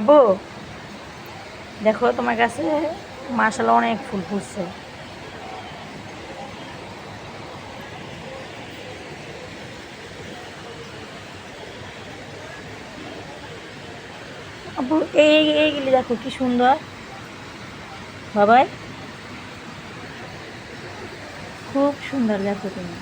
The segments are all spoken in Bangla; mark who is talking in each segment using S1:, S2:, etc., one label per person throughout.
S1: আবু দেখো তোমার কাছে মাসালা অনেক ফুল ফুটছে। আবু এই, এইগুলি দেখো কি সুন্দর। বাবাই, খুব সুন্দর দেখো তুমি।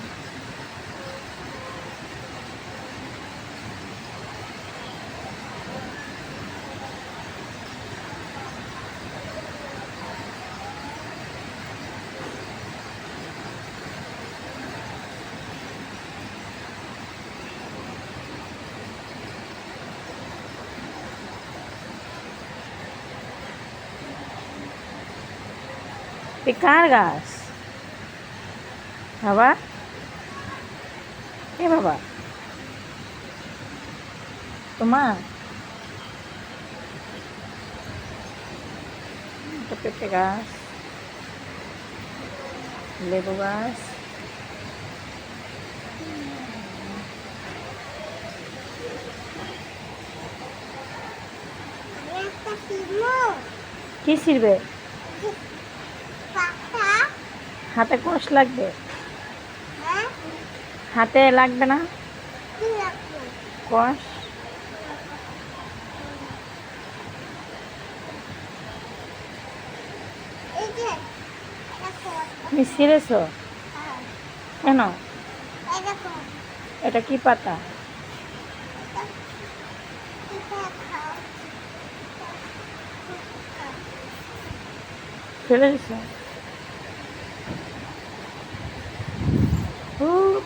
S1: এ কার গাছ বাবা এ বাবা তোমার এটা পেঁপে গাছ লেবু গাছ
S2: একটা শিমু
S1: কি ছিড়বে
S2: পাতা
S1: হাতে কোষ লাগবে?
S2: হ্যাঁ?
S1: হাতে লাগবে না? কোষ? তুমি ছিঁড়েছ?
S2: হ্যাঁ।
S1: কেন? এটা কি পাতা? ফেলে দিছ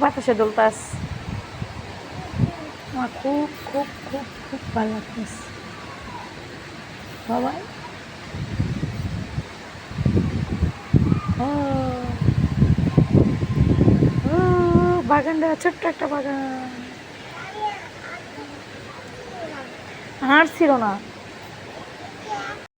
S1: বাতাসে দোলতাস আমার খুব খুব খুব খুব ভালো লাগতেছে। বাবা। বাগানটা ছোট্ট একটা বাগান। হাঁটছিল না।